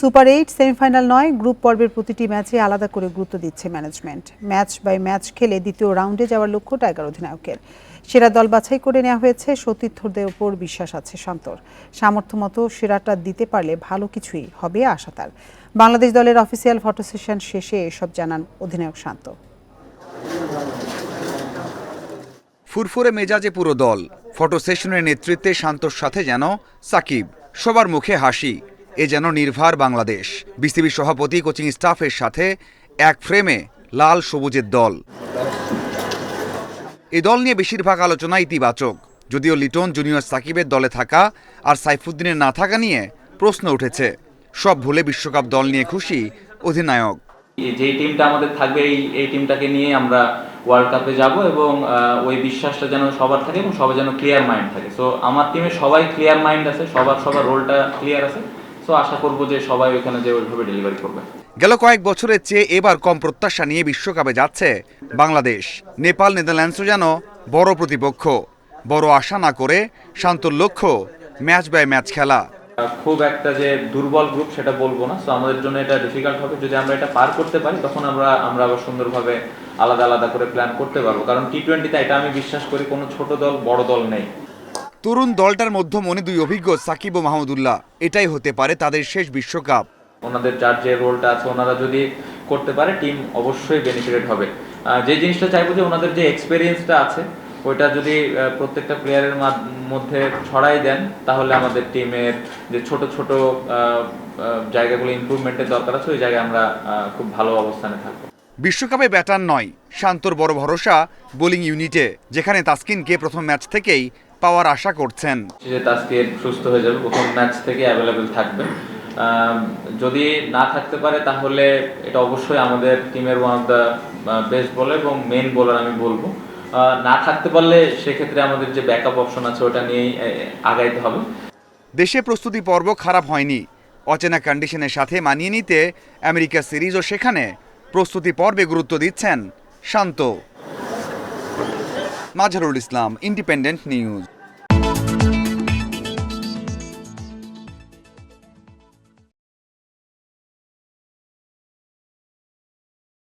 Super eight, semifinal নয়, group পর্বের প্রতিটি ম্যাচে আলাদা করে গুরুত্ব দিচ্ছে ম্যানেজমেন্ট। ম্যাচ বাই ম্যাচ খেলে দ্বিতীয় রাউন্ডে যাওয়ার লক্ষ্য টাইগার অধিনায়কের। সেরা দল বাছাই করে নেওয়া হয়েছে সতীর্থদের ওপর বিশ্বাস আছে শান্তর। সামর্থ্য মতো সেরাটা দিতে পারলে ভালো কিছুই হবে আশা তার। বাংলাদেশ দলের অফিসিয়াল ফটো সেশন শেষে এসব জানান অধিনায়ক শান্ত। ফুরফুরে মেজাজে পুরো দল। ফটো সেশনের নেতৃত্বে শান্তর সাথে যেন সাকিব, সবার মুখে হাসি। এ যেন নির্ভার বাংলাদেশ। বিসিবি সভাপতি, কোচিং স্টাফের সাথে এক ফ্রেমে লাল সবুজের দল। এই দল নিয়ে বেশিরভাগ আলোচনা ইতিবাচক। যদিও লিটন জুনিয়র সাকিবের দলে থাকা আর সাইফুদ্দিনের না থাকা নিয়ে প্রশ্ন উঠেছে। সব ভুলে বিশ্বকাপ দল নিয়ে খুশি অধিনায়ক। যেই টিমটা আমাদের থাকবে, এই এই টিমটাকে নিয়ে আমরা ওয়ার্ল্ড কাপে যাব এবং ওই বিশ্বাসটা যেন সবার থাকে এবং সবার যেন ক্লিয়ার মাইন্ড থাকে। সো আমার টিমে সবাই ক্লিয়ার মাইন্ড আছে, সবার সবার রোলটা ক্লিয়ার আছে। সো আশা করব যে সবাই ওখানে যে ওইভাবে ডেলিভারি করবে। গেল কয়েক বছরের চেয়ে এবার কম প্রত্যাশা নিয়ে বিশ্বকাপে যাচ্ছে বাংলাদেশ। নেপাল নেদারল্যান্ডসও যেন বড় প্রতিপক্ষ। বড় আশা না করে শান্ত লক্ষ্য ম্যাচ বাই ম্যাচ খেলা। খুব একটা যে দুর্বল গ্রুপ সেটা বলব না। সো আমাদের জন্য এটা ডিফিকাল্ট হবে। যদি আমরা এটা পার করতে পারি তখন আমরা আমরা আবার সুন্দরভাবে আলাদা আলাদা করে প্ল্যান করতে পারব। কারণ টি টোয়েন্টিতে এটা আমি বিশ্বাস করি কোনো ছোট দল বড় দল নেই। তরুণ দলটার মধ্যমণি দুই অভিজ্ঞ সাকিব ও মাহমুদুল্লাহ এটাই হতে পারে তাদের শেষ বিশ্বকাপ। ওনাদের যার যে রোলটা আছে ওনারা যদি করতে পারে টিম অবশ্যই বেনিফিটেড হবে। যে জিনিসটা চাইব যে ওনাদের যে এক্সপিরিয়েন্সটা আছে ওইটা যদি প্রত্যেকটা প্লেয়ারের মধ্যে ছড়াই দেন তাহলে আমাদের টিমের যে ছোট ছোট জায়গাগুলো ইমপ্রুভমেন্টের দরকার আছে ওই জায়গায় আমরা খুব ভালো অবস্থানে থাকব। বিশ্বকাপে ব্যাটার নয় শান্তর বড় ভরসা বোলিং ইউনিটে যেখানে তাসকিনকে প্রথম ম্যাচ থেকেই পাওয়ার আশা করছেন। যে আজকে সুস্থ হয়ে যাবে প্রথম ম্যাচ থেকে অ্যাভেলেবেল থাকবে। যদি না থাকতে পারে তাহলে এটা অবশ্যই আমাদের টিমের one of the best bowler এবং মেন বোলার আমি বলব। না থাকতে পারলে সেক্ষেত্রে আমাদের যে ব্যাকআপ অপশন আছে ওটা নিয়েই আগাইতে হবে। দেশে প্রস্তুতি পর্ব খারাপ হয়নি। অচেনা কন্ডিশনের সাথে মানিয়ে নিতে আমেরিকা সিরিজ ও সেখানে প্রস্তুতি পর্বে গুরুত্ব দিচ্ছেন শান্ত। Mazharul Islam independent news